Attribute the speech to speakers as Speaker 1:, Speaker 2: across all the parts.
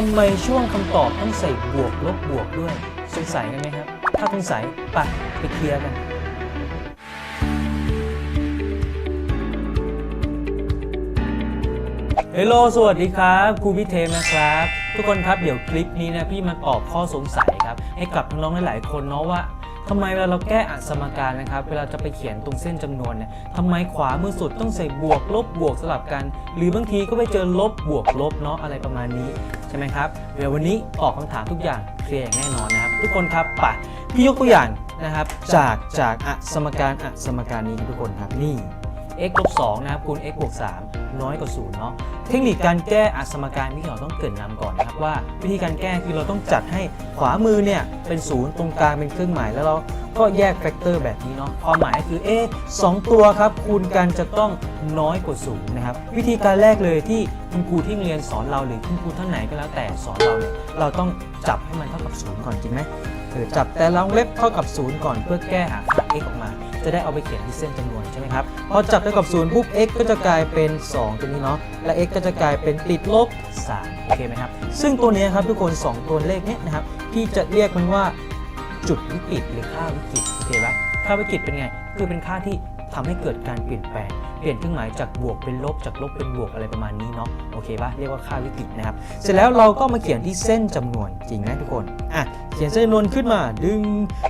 Speaker 1: ทำไมช่วงคำตอบต้องใส่บวกลบบวกด้วย สงสัยกันไหมครับ ถ้าสงสัยไปไปเคลียร์กันเฮลโลสวัสดีครับครูพี่เทมนะครับ ทุกคนครับเดี๋ยวคลิปนี้นะพี่มาตอบข้อสงสัยครับ ให้กับน้องๆหลายๆคนเนาะว่า ทำไมเวลาเราแก้อัดสมการนะครับ เวลาจะไปเขียนตรงเส้นจำนวนเนี่ยทำไมขวามือสุดต้องใส่บวกลบบวกสลับกัน หรือบางทีก็ไปเจอลบบวกลบเนาะอะไรประมาณนี้ใช่ไหมครับเดี๋ยววันนี้ตอบคำถามทุกอย่างเคลียร์อย่างแน่นอนนะครับ ทุกคนครับป่ะพี่ยกตัวอย่างนะครับ จากจากอัดสมการอัดสมการนี้ทุกคนครับนี่ x ลบ2นะครับคูณ x บวก3น้อยกว่า0เนาะเทคนิคการแก้อัสมการที่เราต้องเกรินนำก่อนนะครับว่า วิธีการแก้คือเราต้องจัดให้ขวามือเนี่ยเป็นศูนย์ตรงกลางเป็นเครื่องหมายแล้วเราก็แยกแฟกเตอร์แบบนี้เนาะความหมายคือเอ๊สองตัวครับ คูณกันจะต้องน้อยกว่าศูนย์นะครับ วิธีการแรกเลยที่คุณครูที่เรียนสอนเราหรือคุณครูท่านไหนก็แล้วแต่สอนเราเนี่ยเราต้องจับให้มันเท่ากับศูนย์ก่อนจริงไหมเออจับแต่ละวงเล็บเท่ากับศูนย์ก่อนเพื่อแก้หาค่า x ออกมา จะได้เอาไปเขียนที่เส้นจำนวนใช่ไหมครับพอจับเท่ากับ0ปุ๊บ x ก็จะกลายเป็น 2 ตัวนี้เนาะและ x ก็จะกลายเป็นติดลบ3โอเคไหมครับซึ่งตัวนี้ครับทุกคน 2 ตัวเลขเนี้ยนะครับที่จะเรียกมันว่าจุดวิกฤตหรือค่าวิกฤตโอเคปะค่าวิกฤตเป็นไง คือเป็นค่าที่ ทำให้เกิดการเปลี่ยนแปลง เปลี่ยนเครื่องหมายจากบวกเป็นลบจากลบเป็นบวกอะไรประมาณนี้เนาะโอเคปะเรียกว่าค่าวิกฤตนะครับ เสร็จแล้วเราก็มาเขียนที่เส้นจำนวนจริงนะทุกคนอะเขียนเส้นจำนวนขึ้นมาดึง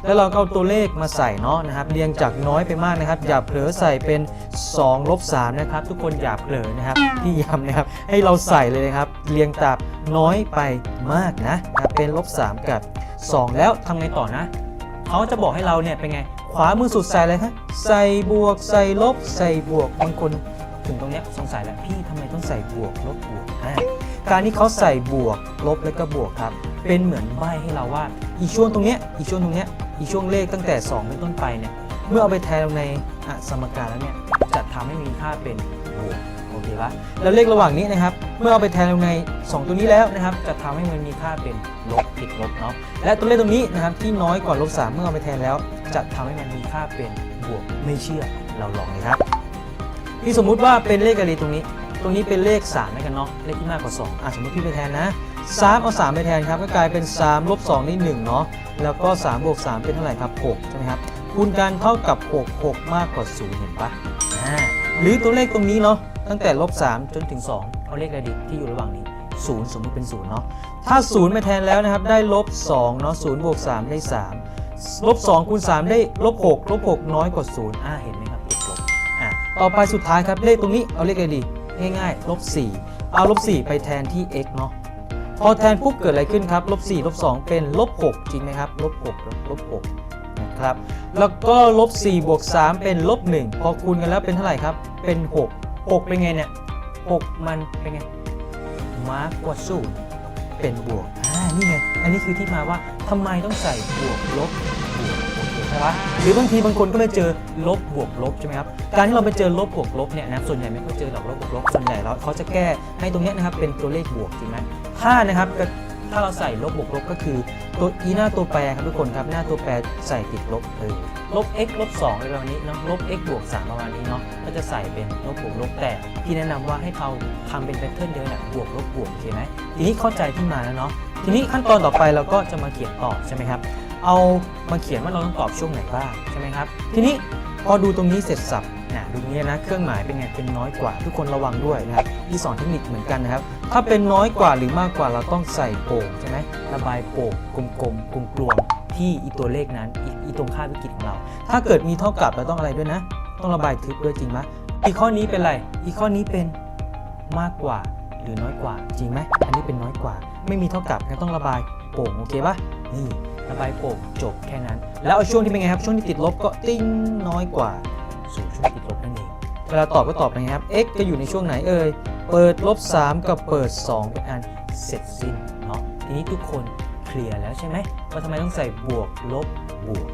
Speaker 1: แล้วเราก็เอาตัวเลขมาใส่เนาะนะครับเรียงจากน้อยไปมากนะครับอย่าเผลอใส่เป็น2ลบ3นะครับทุกคนอย่าเผลอนะครับพี่ย้ำนะครับให้เราใส่เลยนะครับเรียงจากน้อยไปมากนะเป็นลบ3กับ 2 แล้วทำไงต่อนะเขาจะบอกให้เราเนี่ยเป็นไง ขวามือสุดใส่อะไรครับใส่บวกใส่ลบ ใส่บวกบางคนถึงตรงเนี้ยสงสัยแล้วพี่ทำไมต้องใส่บวกลบบวกอ่าการที่เขาใส่บวกลบแล้วก็บวกครับ เป็นเหมือนใบให้เราว่า อีช่วงตรงเนี้ยอีช่วงตรงเนี้ยอีช่วงเลขตั้งแต่ 2 เป็นต้นไปเนี่ยเมื่อเอาไปแทนลงในสมการแล้วเนี่ยจะทำให้มีค่าเป็นบวก โอเคปะแล้วเลขระหว่างนี้นะครับ เมื่อเอาไปแทนลงใน 2 ตัวนี้แล้วนะครับ จะทำให้มันมีค่าเป็นลบติดลบเนาะและตัวเลขตรงนี้นะครับที่น้อยกว่าลบ3เมื่อเอาไปแทนแล้ว จะทำให้มันมีค่าเป็นบวกไม่เชื่อเราลองเลยครับที่สมมุติว่าเป็นเลขอะไรตรงนี้ ตรงนี้เป็นเลข3แล้วกันเนาะเลขที่มากกว่า2อะสมมติพี่ไปแทนนะ3เอา3ไปแทนครับก็กลายเป็น3ลบ2นี่1เนาะแล้วก็3บวก3เป็นเท่าไหร่ครับ6ใช่ไหมครับคูณกันเท่ากับ 6 6 มากกว่า0เห็นปะหรือตัวเลขตรงนี้เนาะ ตั้งแต่ลบ3จนถึง 2 เอาเลขอะไรดีที่อยู่ระหว่างนี้ 0 สมมติเป็น0เนาะถ้า0ไปแทนแล้วนะครับ ได้ลบ2เนาะ0บวก3 ได้ 3 ลบ2คูณ3ได้ลบ6ลบ6น้อยกว่า 0 อ่าเห็นไหมครับติดลบอะต่อไปสุดท้ายครับเลขตรงนี้เอาเลขอะไรดี ง่ายๆลบ4เอาลบ4ไปแทนที่ x เนาะพอแทนปุ๊บเกิดอะไรขึ้นครับลบ4ลบ2เป็นลบ6จริงไหมครับลบ6ลบ6นะครับแล้วก็ลบ4บวก3เป็นลบ1พอคูณกันแล้วเป็นเท่าไหร่ครับเป็น 6 6 เป็นไงเนี่ย 6 มันเป็นไงมากกว่าศูนย์เป็นบวก อ่า นี่ไง อันนี้คือที่มาว่าทำไมต้องใส่บวกลบบวกโอเคใช่ปะหรือบางทีบางคนก็ไปเจอลบบวกลบใช่ไหมครับ การที่เราไปเจอลบบวกลบเนี่ยนะ ส่วนใหญ่ไม่ค่อยเจอหรอกลบบวกลบ ส่วนใหญ่แล้วเขาจะแก้ให้ตรงเนี้ยนะครับเป็นตัวเลขบวกจริงไหมถ้านะครับ ถ้าเราใส่ลบบวกลบก็คือตัวอีหน้าตัวแปรครับทุกคนครับหน้าตัวแปรใส่ติดลบเออลบ x ลบ2อะไรประมาณนี้เนาะลบ x บวก3ประมาณนี้เนาะก็จะใส่เป็นลบบวกลบแต่พี่แนะนำว่าให้เราทำเป็นแพทเทิร์นเดิมแหละบวกลบบวกโอเคไหมทีนี้เข้าใจที่มาแล้วเนาะทีนี้ขั้นตอนต่อไปเราก็จะมาเขียนต่อใช่ไหมครับเอามาเขียนว่าเราต้องตอบช่วงไหนบ้างใช่ไหมครับทีนี้พอดูตรงนี้เสร็จสับ นะดูนี้นะเครื่องหมายเป็นไงเป็นน้อยกว่า ทุกคนระวังด้วยนะครับที่สอนเทคนิคเหมือนกันนะครับ ถ้าเป็นน้อยกว่าหรือมากกว่าเราต้องใส่โป่งใช่ไหมระบายโป่งกลมๆกลวงที่อีตัวเลขนั้นอีอีตรงค่าวิกฤตของเรา ถ้าเกิดมีเท่ากับเราต้องอะไรด้วยนะ ต้องระบายทึบด้วยจริงไหมอีข้อนี้เป็นอะไร อีข้อนี้เป็นมากกว่าหรือน้อยกว่าจริงไหมอันนี้เป็นน้อยกว่า ไม่มีเท่ากับงั้นต้องระบายโป่งโอเคปะนี่ระบายโป่งจบแค่นั้น แล้วเอาช่วงที่เป็นไงครับช่วงที่ติดลบก็ติ้งน้อยกว่า เวลาตอบก็ตอบไปไงครับ x จะอยู่ในช่วงไหนเอ่ย เปิดลบ 3 กับเปิด 2 เป็นอันเสร็จสิ้นเนาะ ทีนี้ทุกคนเคลียร์แล้วใช่ไหมว่าทำไมต้องใส่บวกลบบวก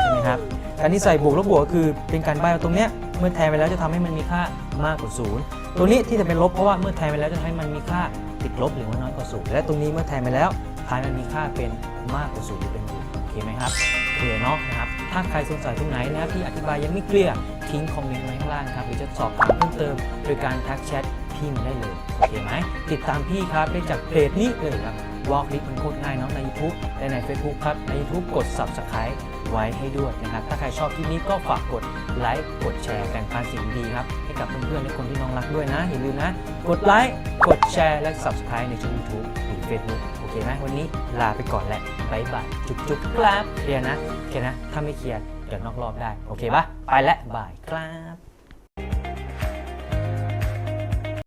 Speaker 1: ใช่ไหมครับ การที่ใส่บวกลบบวกก็คือเป็นการใบ้ว่าตรงเนี้ยเมื่อแทนไปแล้วจะทำให้มันมีค่ามากกว่าศูนย์ตัวนี้ที่จะเป็นลบเพราะว่าเมื่อแทนไปแล้วจะทำให้มันมีค่าติดลบหรือว่าน้อยกว่าศูนย์และตรงนี้เมื่อแทนไปแล้วทายมันมีค่าเป็นมากกว่าศูนย์หรือเป็นบวกโอเคไหมครับ เคลียร์เนาะนะครับ ถ้าใครสงสัยตรงไหนนะครับที่อธิบายยังไม่เคลียร์ทิ้งคอมเมนต์ไว้ข้างล่างครับหรือจะสอบถามเพิ่มเติม โดยการทักแชทพี่มันได้เลยโอเคไหมติดตามพี่ครับได้จากเพจนี้เลยครับวอล์กลิมันโคตรง่ายเนาะใน YouTube และใน Facebook ครับ ใน YouTube กด Subscribe ไว้ให้ด้วยนะครับ ถ้าใครชอบคลิปนี้ก็ฝากกดไลค์กดแชร์แบ่งปันสิ่งดีครับ ให้กับเพื่อนๆและคนที่น้องรักด้วยนะ อย่าลืมนะ กดไลค์กดแชร์และ Subscribe ในช่อง YouTube หรือ Facebook โอเคไหมวันนี้ลาไปก่อนแหละบายบายจุ๊บๆครับเคลียร์นะโอเคนะ ถ้าไม่เคลียร์เดี๋ยวนอกรอบได้ โอเคปะไปและบายครับ